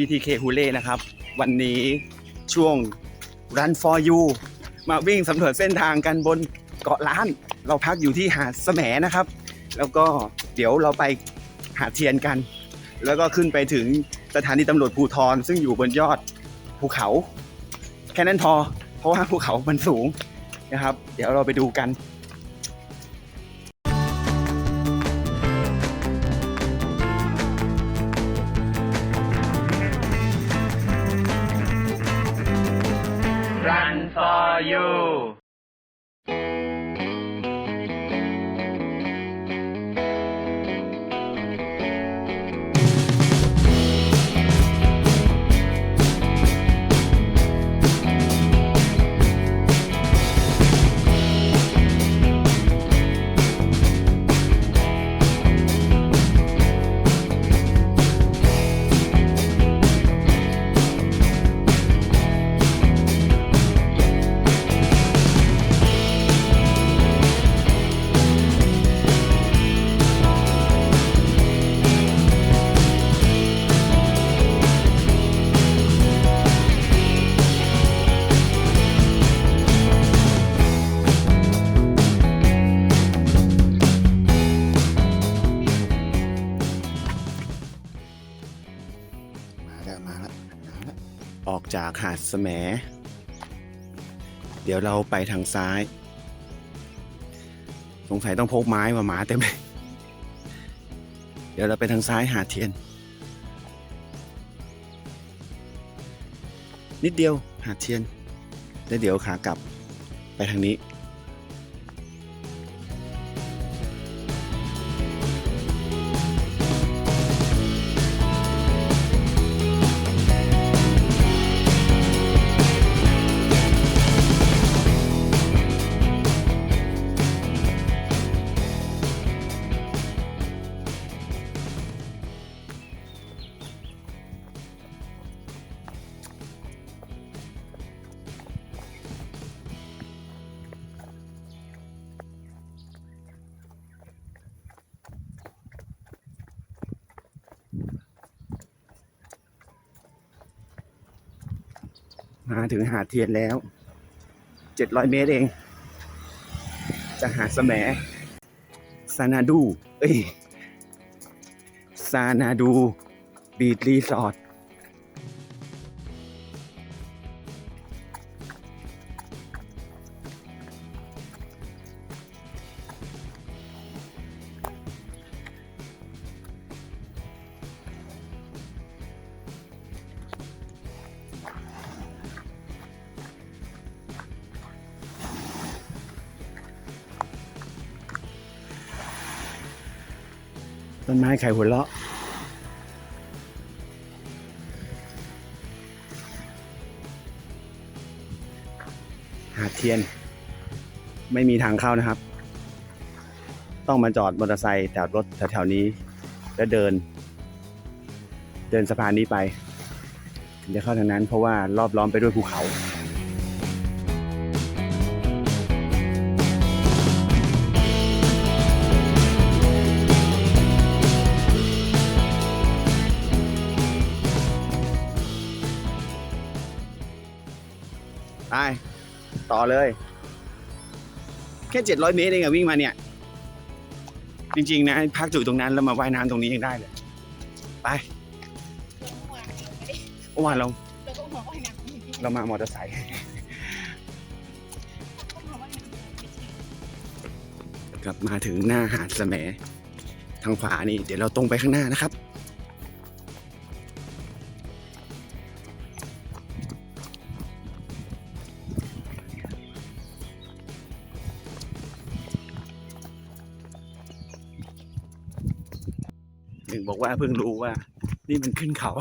VTK h u l e นะครับ วันนี้ช่วง Run for You มาวิ่งสำรวจเส้นทางกันบนเกาะล้าน เราพักอยู่ที่หาดแสมนะครับ แล้วก็เดี๋ยวเราไปหาดเทียนกัน แล้วก็ขึ้นไปถึงสถานีตำรวจภูทร ซึ่งอยู่บนยอดภูเขา แค่นั้นพอ เพราะว่าภูเขามันสูงนะครับ เดี๋ยวเราไปดูกัน สมเดี๋ยวเราไปทางซ้าย สงสัยต้องพกไม้มาหมาเต็มเลยเดี๋ยวเราไปทางซ้ายหาเทียน นิดเดียวหาเทียน แล้วเดี๋ยวขากลับไปทางนี้ มาถึงหาดเทียนแล้ว700เมตรเอง จะหาดแสมซานาดู เอ้ย ซานาดู บีดรีสอร์ท ต้นไม้ไข่หัวเราะหาดเทียน ไม่มีทางเข้านะครับ ต้องมาจอดมอเตอร์ไซค์จอดรถแถวๆนี้ แล้วเดิน เดินสะพานนี้ไป ถึงจะเข้าทางนั้นเพราะว่ารอบล้อมไปด้วยภูเขา ต่อเลย แค่700เมตรเองอะวิ่งมาเนี่ย จริง ๆ นะพักอยู่ตรงนั้นแล้วมาว่ายน้ำตรงนี้ยังได้เลย ไปเมื่อวานเราเราต้องมาว่ายน้ำจริงๆเรามามอเตอร์ไซค์ต้องมาว่ายน้ำกลับมาถึงหน้าหาดแสมทางขวานี่ เดี๋ยวเราตรงไปข้างหน้านะครับ ว่าเพิ่งรู้ว่า นี่มันขึ้นเขา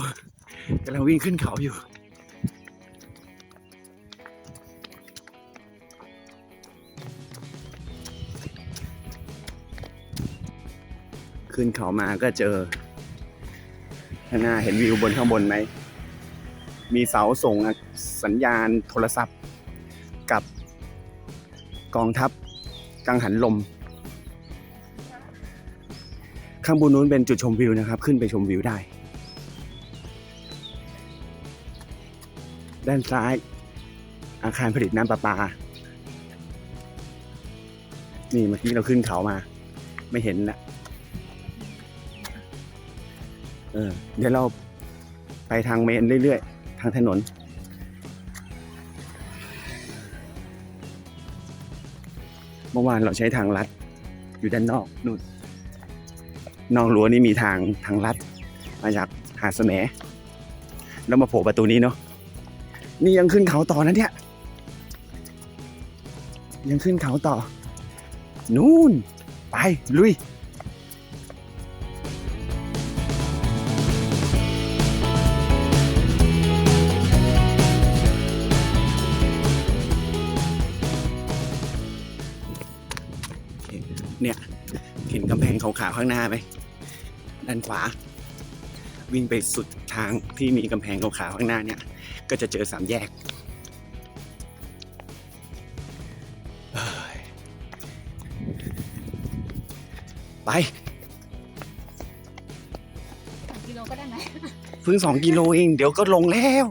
กำลังวิ่งขึ้นเขาอยู่ ขึ้นเขามาก็เจอข้างหน้าเห็นวิวบนข้างบนไหม มีเสาส่งสัญญาณโทรศัพท์กับกองทัพกังหันลม ข้างบนนู้นเป็นจุดชมวิวนะครับ ขึ้นไปชมวิวได้ ด้านซ้าย อาคารผลิตน้ำประปา นี่เมื่อกี้เราขึ้นเขามา ไม่เห็นนะเออเดี๋ยวเราไปทางเมนเรื่อยๆ ทางถนน เมื่อวานเราใช้ทางลัดอยู่ด้านนอกนู่น นอกรั้วนี่มีทางทางลัดมาจากหาดแสมแล้วมาโผล่ประตูนี้เนาะนี่ยังขึ้นเขาต่อนะเนี่ย ยังขึ้นเขาต่อ นู่น ไป ลุยเนี่ยเห็นกำแพงขาวๆข้างหน้าไหม ด้านขวา วิ่งไปสุดทางที่มีกำแพงขาวๆข้างหน้าเนี่ย ก็จะเจอสามแยกเอ้ยไปสองกิโลก็ได้ไหมเพิ่งสองกิโลเอง เดี๋ยวก็ลงแล้ว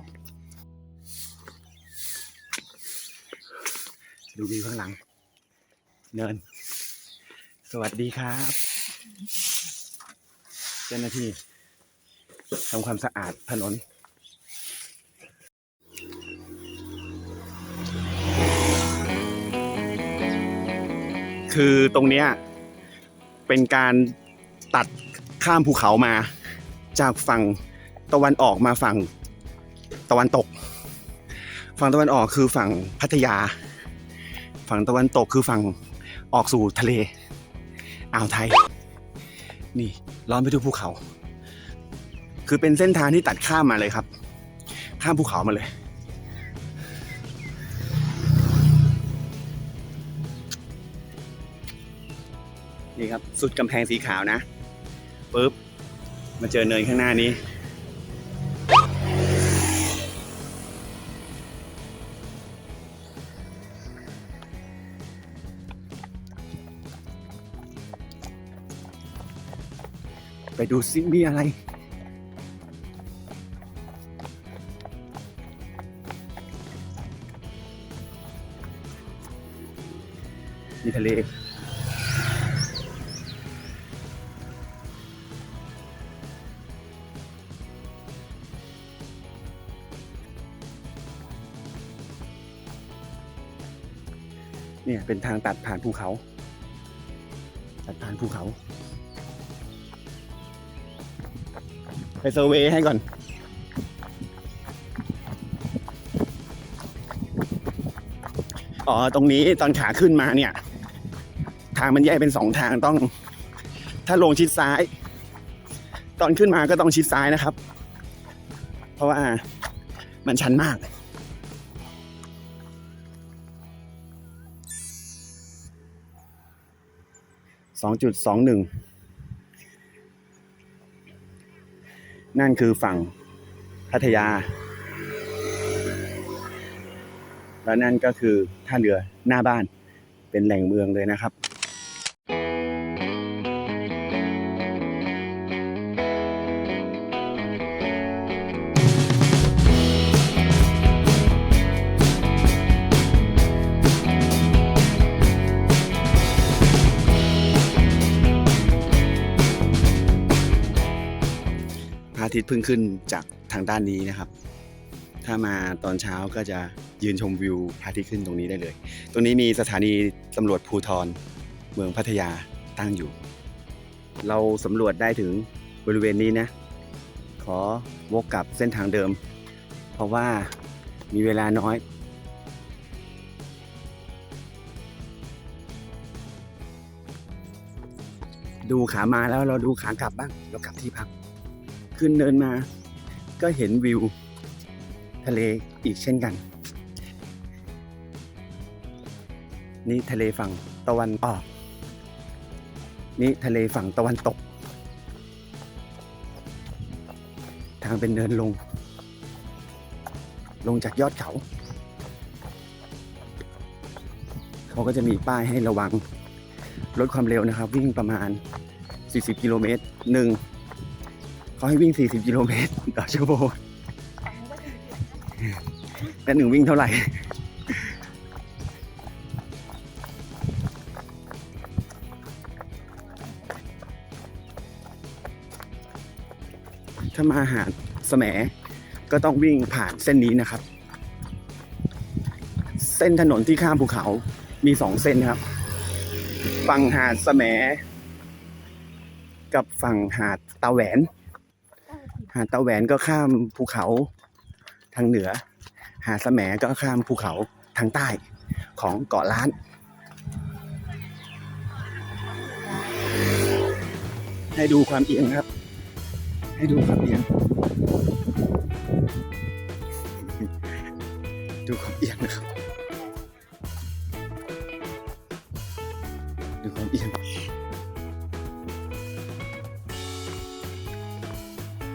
ดูวิวข้างหลัง เนิน สวัสดีครับ เจ้าหน้าที่ทำความสะอาดถนนคือตรงเนี้ยเป็นการตัดข้ามภูเขามา จากฝั่งตะวันออกมาฝั่งตะวันตก ฝั่งตะวันออกคือฝั่งพัทยา ฝั่งตะวันตกคือฝั่งออกสู่ทะเล อ่าวไทย นี่ ล้อมไปด้วยภูเขา คือเป็นเส้นทางที่ตัดข้ามมาเลยครับ ข้ามภูเขามาเลย นี่ครับ สุดกำแพงสีขาวนะปุ๊บมาเจอเนินข้างหน้านี้ ไปดูซิมีอะไร มีทะเลเนี่ยเป็นทางตัดผ่านภูเขา ตัดผ่านภูเขา ไปเซอร์เวย์ให้ก่อน อ๋อ ตรงนี้ตอนขาขึ้นมาเนี่ย ทางมันแยกเป็นสองทางต้อง ถ้าลงชิดซ้าย ตอนขึ้นมาก็ต้องชิดซ้ายนะครับ เพราะว่ามันชันมากสองจุดสองหนึ่ง นั่นคือฝั่งพัทยา และนั่นก็คือท่าเรือหน้าบ้านเป็นแหล่งเมืองเลยนะครับ ทิตย์เพิ่งขึ้นจากทางด้านนี้นะครับ ถ้ามาตอนเช้าก็จะยืนชมวิวพระอาทิตย์ขึ้นตรงนี้ได้เลย ตรงนี้มีสถานีตำรวจภูทรเมืองพัทยาตั้งอยู่ เราสำรวจได้ถึงบริเวณนี้นะ ขอวกกลับเส้นทางเดิม เพราะว่ามีเวลาน้อยดูขามาแล้วเราดูขากลับบ้าง เรากลับที่พัก ขึ้นเนินมา ก็เห็นวิว ทะเลอีกเช่นกัน นี่ทะเลฝั่งตะวันออก นี่ทะเลฝั่งตะวันตก ทางเป็นเนินลง ลงจากยอดเขา เขาก็จะมีป้ายให้ระวังลดความเร็วนะครับ วิ่งประมาณ 40 กิโลเมตรหนึ่ง เขาให้วิ่ง 40 กิโลเมตรต่อชั่วโมงฝั่งนู้นก็จะมีเรือแล้วหนึ่งวิ่งเท่าไหร่ ถ้ามาหาดแสมก็ต้องวิ่งผ่านเส้นนี้นะครับ เส้นถนนที่ข้ามภูเขามีสองเส้นครับ ฝั่งหาดแสมกับฝั่งหาดตาแหวนาดตาแหวนก็ข้ามภูเขาทางเหนือ หาดแสมก็ข้ามภูเขาทางใต้ของเกาะล้าน ให้ดูความเอียงครับ ให้ดูความเอียง ดูความเอียงนะครับ ดูความเอียง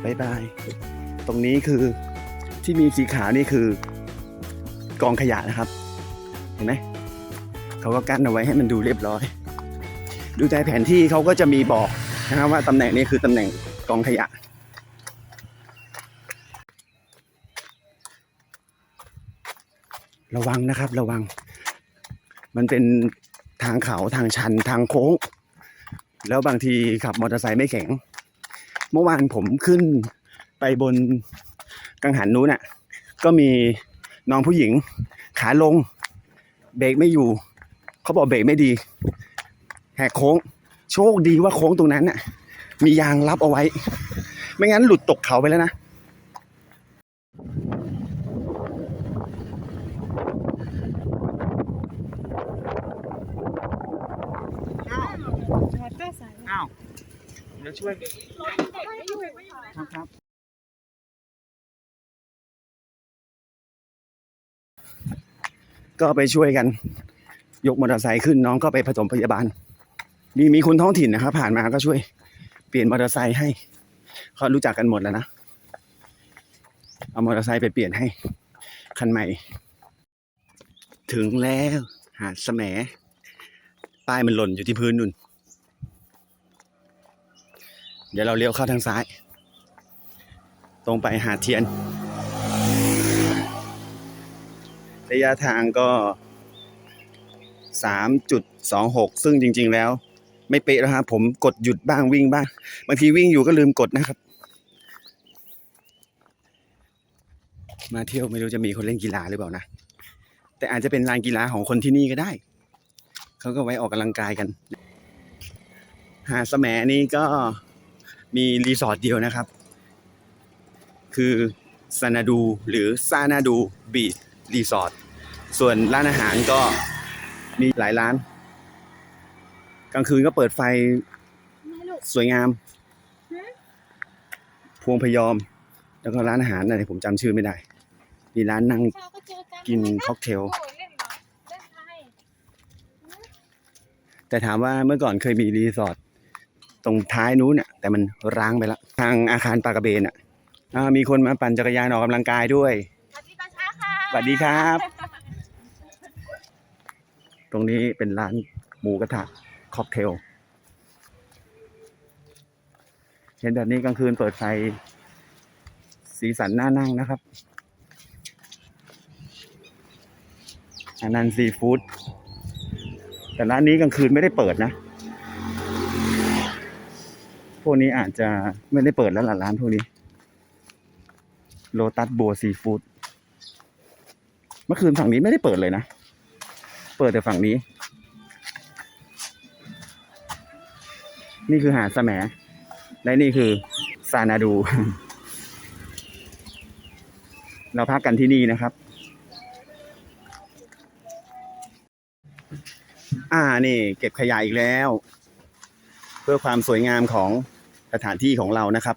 บายบาย ตรงนี้คือที่มีสีขาวนี่คือกองขยะนะครับ เห็นไหมเขาก็กั้นเอาไว้ให้มันดูเรียบร้อย ดูใจแผนที่เขาก็จะมีบอกนะครับว่าตำแหน่งนี้คือตำแหน่งกองขยะระวังนะครับระวัง มันเป็นทางเขาทางชันทางโค้ง แล้วบางทีขับมอเตอร์ไซค์ไม่แข็ง เมื่อวานผมขึ้นไปบนกังหันนู้นน่ะ ก็มีน้องผู้หญิง ขาลง เบรกไม่อยู่ เขาบอกเบรกไม่ดี แหกโค้ง โชคดีว่าโค้งตรงนั้นน่ะ มียางรับเอาไว้ ไม่งั้นหลุดตกเขาไปแล้วนะอ้าว เดี๋ยวช่วยครับครับก็ไปช่วยกัน ยกมอเตอร์ไซค์ขึ้นน้องก็ไปผสมพยาบาล มีมีคนท้องถิ่นนะครับ ผ่านมาก็ช่วยเปลี่ยนมอเตอร์ไซค์ให้เขารู้จักกันหมดแล้วนะเอามอเตอร์ไซค์ไปเปลี่ยนให้คันใหม่ ถึงแล้วหาดแสมป้ายมันหล่นอยู่ที่พื้นนุ่น เดี๋ยวเราเลี้ยวเข้าทางซ้าย ตรงไปหาเทียน ระยะทางก็ 3.26 ซึ่งจริง ๆ แล้ว ไม่เป๊ะแล้วครับผมกดหยุดบ้างวิ่งบ้าง บางทีวิ่งอยู่ก็ลืมกดนะครับ มาเที่ยวไม่รู้จะมีคนเล่นกีฬาหรือเปล่านะ แต่อาจจะเป็นลานกีฬาของคนที่นี่ก็ได้ เขาก็ไว้ออกกำลังกายกัน หาดแสมนี้ก็ มีรีสอร์ทเดียวนะครับ คือซานาดูหรือซานาดูบีชรีสอร์ทส่วนร้านอาหารก็มีหลายร้าน กลางคืนก็เปิดไฟสวยงาม พวงพยอม แล้วก็ร้านอาหารอะไรผมจำชื่อไม่ได้ มีร้านนั่งกินค็อกเทล แต่ถามว่าเมื่อก่อนเคยมีรีสอร์ท ตรงท้ายนู้นเนี่ยแต่มันร้างไปแล้วทางอาคารปลากระเบนอะอ่ามีคนมาปั่นจักรยานออกกำลังกายด้วยสวัสดีตอนเช้าค่ะสวัสดีครับ ตรงนี้เป็นร้านหมูกระทะค็อกเทล เห็นแบบนี้กลางคืนเปิดไฟ สีสันน่านั่งนะครับอันนันซีฟู้ดแต่ร้านนี้กลางคืนไม่ได้เปิดนะ พวกนี้อาจจะไม่ได้เปิดแล้วล่ะร้านพวกนี้โลตัสบัวซีฟู้ดเมื่อคืนฝั่งนี้ไม่ได้เปิดเลยนะ เปิดแต่ฝั่งนี้ นี่คือหาดแสมและนี่คือซานาดู เราพักกันที่นี่นะครับ อ่านี่ เก็บขยะอีกแล้ว เพื่อความสวยงามของ สถานที่ของเรานะครับ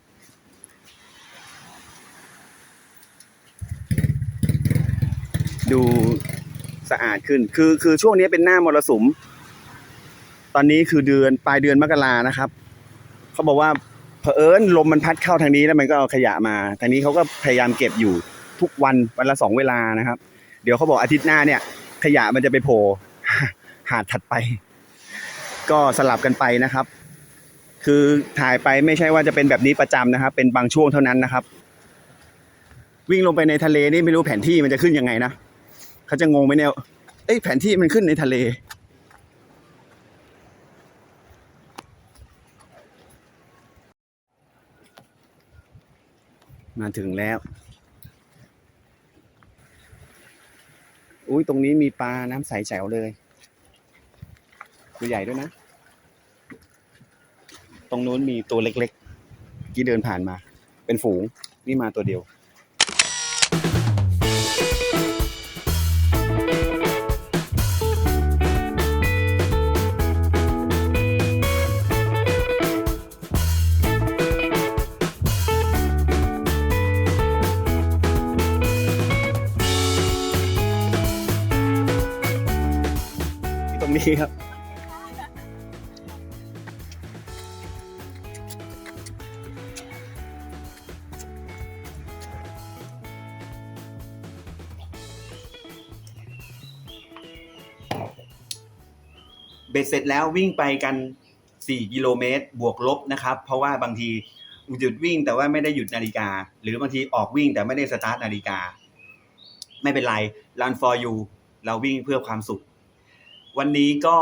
ดูสะอาดขึ้น คือคือช่วงนี้เป็นหน้ามรสุม ตอนนี้คือเดือนปลายเดือนมกรานะครับ เขาบอกว่าเผอิญลมมันพัดเข้าทางนี้แล้วมันก็เอาขยะมา ทางนี้เขาก็พยายามเก็บอยู่ทุกวันวันละสองเวลานะครับ เดี๋ยวเขาบอกอาทิตย์หน้าเนี่ย ขยะมันจะไปโผล่หาดถัดไป ก็สลับกันไปนะครับ คือถ่ายไปไม่ใช่ว่าจะเป็นแบบนี้ประจำนะครับ เป็นบางช่วงเท่านั้นนะครับ วิ่งลงไปในทะเลนี่ไม่รู้แผนที่มันจะขึ้นยังไงนะเขาจะงงไหมเนี่ยเอ้ยแผนที่มันขึ้นในทะเล มาถึงแล้วอุ้ยตรงนี้มีปลาน้ำใสแจ๋วเลย ตัวใหญ่ด้วยนะ ตรงนู้นมีตัวเล็กๆ ที่เดินผ่านมา เป็นฝูง นี่มาตัวเดียวที่ตรงนี้ครับ เสร็จแล้ววิ่งไปกัน 4 กิโลเมตร บวกลบนะครับ เพราะว่าบางทีหยุดวิ่งแต่ว่าไม่ได้หยุดนาฬิกา หรือบางทีออกวิ่งแต่ไม่ได้สตาร์ทนาฬิกา ไม่เป็นไร Run for you เราวิ่งเพื่อความสุข วันนี้ก็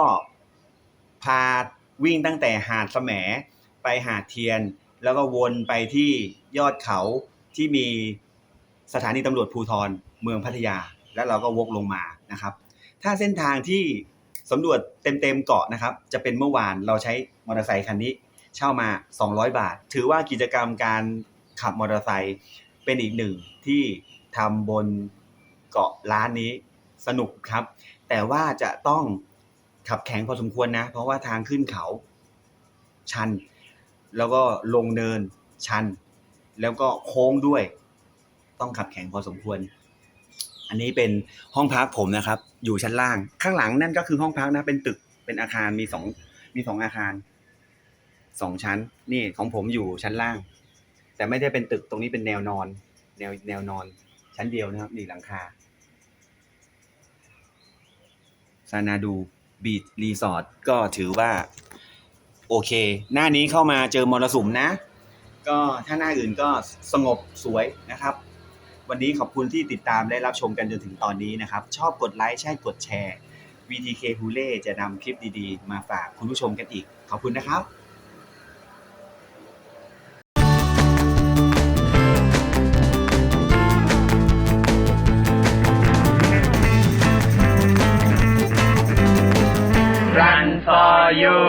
พาวิ่งตั้งแต่หาดแสมไปหาดเทียน แล้วก็วนไปที่ยอดเขาที่มีสถานีตำรวจภูธรเมืองพัทยา แล้วเราก็วกลงมานะครับ ถ้าเส้นทางที่ สำรวจเต็มๆเกาะนะครับ จะเป็นเมื่อวานเราใช้มอเตอร์ไซคันนี้ เช่ามา 200 บาท ถือว่ากิจกรรมการขับมอเตอร์ไซค์เป็นอีกหนึ่งที่ทำบนเกาะล้านนี้สนุกครับ แต่ว่าจะต้องขับแข็งพอสมควรนะ เพราะว่าทางขึ้นเขา ชัน แล้วก็ลงเนินชัน แล้วก็โค้งด้วย ต้องขับแข็งพอสมควร อันนี้เป็นห้องพักผมนะครับ อยู่ชั้นล่าง ข้างหลังนั่นก็คือห้องพักนะ เป็นตึกเป็นอาคารมีสองมีสองอาคารสองชั้น นี่ของผมอยู่ชั้นล่าง แต่ไม่ได้เป็นตึกตรงนี้เป็นแนวนอน แนวแนวนอน ชั้นเดียวนะครับ นี่หลังคาซานาดูบีชรีสอร์ทก็ถือว่า โอเค หน้านี้เข้ามาเจอมรสุมนะ ก็ถ้าหน้าอื่นก็สงบสวยนะครับ วันนี้ขอบคุณที่ติดตามและรับชมกันจนถึงตอนนี้นะครับ ชอบกดไลค์ใช่กดแชร์ VTK h u l e จะนำคลิปดีๆ มาฝากคุณผู้ชมกันอีก ขอบคุณนะครับ Run for you